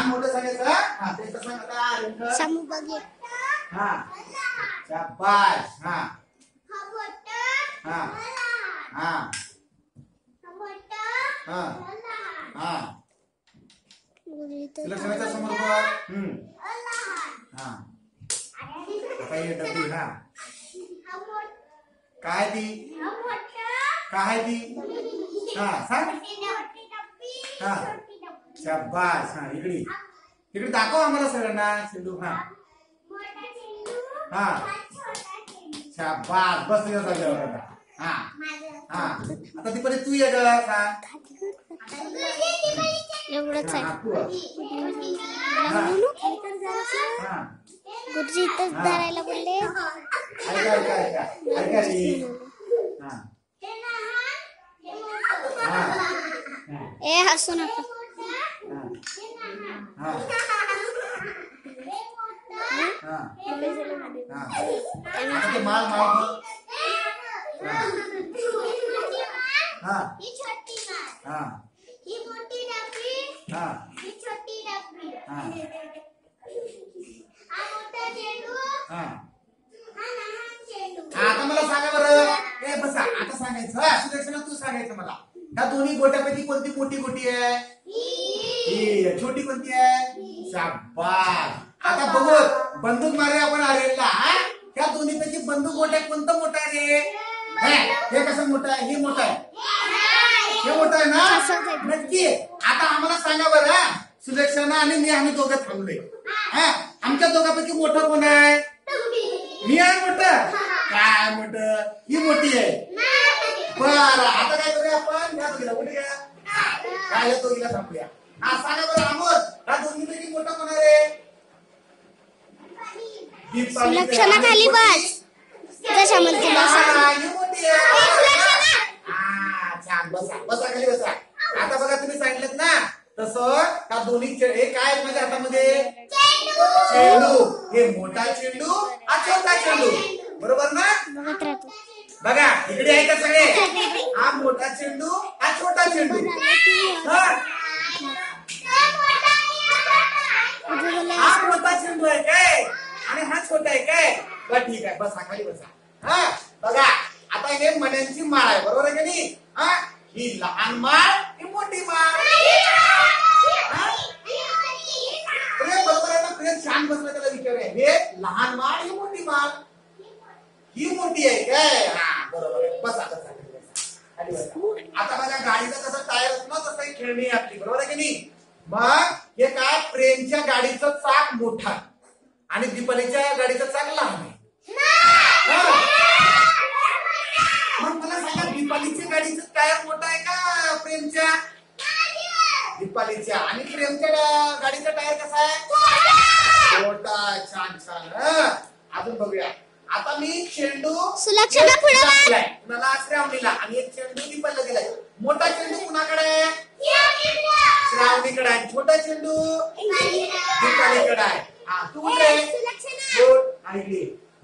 लहान मोठं सांगायचं हा? हा ते कसं आता समू बघे. हा. शाबाश हा. हा. हा. हा. हा. समोर बघ. हम्म. हा. आता ये डब्बी हा. काय ती? काय ती? हा सांग. हा. शाबाश हा इकडे. इकडे दाखव आम्हाला सगळ्यांना सिंधू. हा. हा. शाबाश बस तुझ्या जागेवर आता. हा. हा. आता ती तू ये ग एवढंच हा, आहे तू आ. हा. गुरुजी इथंच हा. धरायला बोलले. ऐका ऐका ऐका. ऐका रे हा हा हा. ए हसू नका. हा हा हा आता ते माल माल बघ. हा हा हा हा हा आता मला सांगा बरं ए बसा आता सांगायचं हा सुदर्शना तू सांगायचं मला ह्या दोन्ही गोट्यापैकी कोणती मोठी गोटी आहे छोटी कोणती आहे? शाबास. आता बघू बंदूक मारे आपण आलेला हा? ह्या दोन्ही पैकी बंदूक गोट्या कोणतं मोठं आहे रे? हे, हे कसं मोठं आहे? हे मोठं आहे. हे मोठं आहे ना. नक्की. आता आम्हाला सांगा बरं हा? आणि मी आम्ही दोघं थांबलोय. हा? आमच्या दोघांपैकी मोठं कोण आहे? मी आहे मोठं? काय मोठं? ही मोठी आहे. बरं आता काय करूया आपण? या दोघीला कुठे घ्या? काय या दोघीला थांबूया. सांगा बरं अमोल हा दोघीपैकी मोठा कोण आहे? रे दीपाली. सुलक्षणा खाली बस. जशा म्हणते बसा खाली बसा. आता बघा तुम्ही सांगितलं ना? तसं त्या दोन्ही हे काय आहेत माझ्या हातामध्ये? चेंडू. हे मोठा चेंडू हा छोटा चेंडू. बरोबर ना बघत राहतो बघा इकडे आहे का सगळे हा मोठा चेंडू हा छोटा चेंडू हा गुरुजी बोलले हा मोठा चेंडू आहे काय आणि हा छोटा आहे काय बरं ठीक आहे बसा खाली बसा. हा बघा आता हे मण्यांची माळ आहे बरोबर आहे का नाही? हा ही लहान माळ ही मोठी माळ. हा? प्रेम बरोबर आहे ना प्रेम छान बसला त्याला विचारूया. हे लहान माळ ही मोठी माळ. ही मोठी आहे काय? हा बरोबर आहे. बसा बसा खाली बसा. खाली बसा. आता बघा गाडीचं कसं टायर असतं तसं ही खेळणी आहे आपली बरोबर आहे की नाही? मग हे काय? प्रेमच्या गाडीचं चाक मोठा आणि दीपालीच्या गाडीचं चाक लहान आहे. मग मला सांगा दीपालीच्या गाडीचं टायर मोठा आहे का प्रेमच्या? दीपालीच्या. आणि प्रेमच्या गाडीचा टायर कसा आहे? मोठा छान छान. अजून बघूया. आता मी चेंडू सुलक्षणा पुढे. टाकलाय. कुणाला श्रावणीला? आणि एक चेंडू दीपाला दिलाय मोठा चेंडू कुणाकडे आहे? श्रावणीकडे आहे. छोटा चेंडू? दीपालीकडे आहे. हा तू कुठे आहे?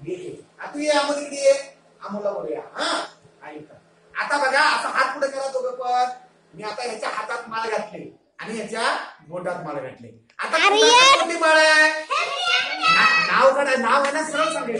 ये. हा, तू ये अमोल इकडे ये. अमोलला बोलूया. हा? इथं. आता बघा असा हात पुढे करा दोघं पण. मी आता ह्याच्या हातात माळ घातली. आणि ह्याच्या बोटात माळ घातली. आता. कोणती माळ आहे? नावकडे नाव आहे ना सरळ सांगायचं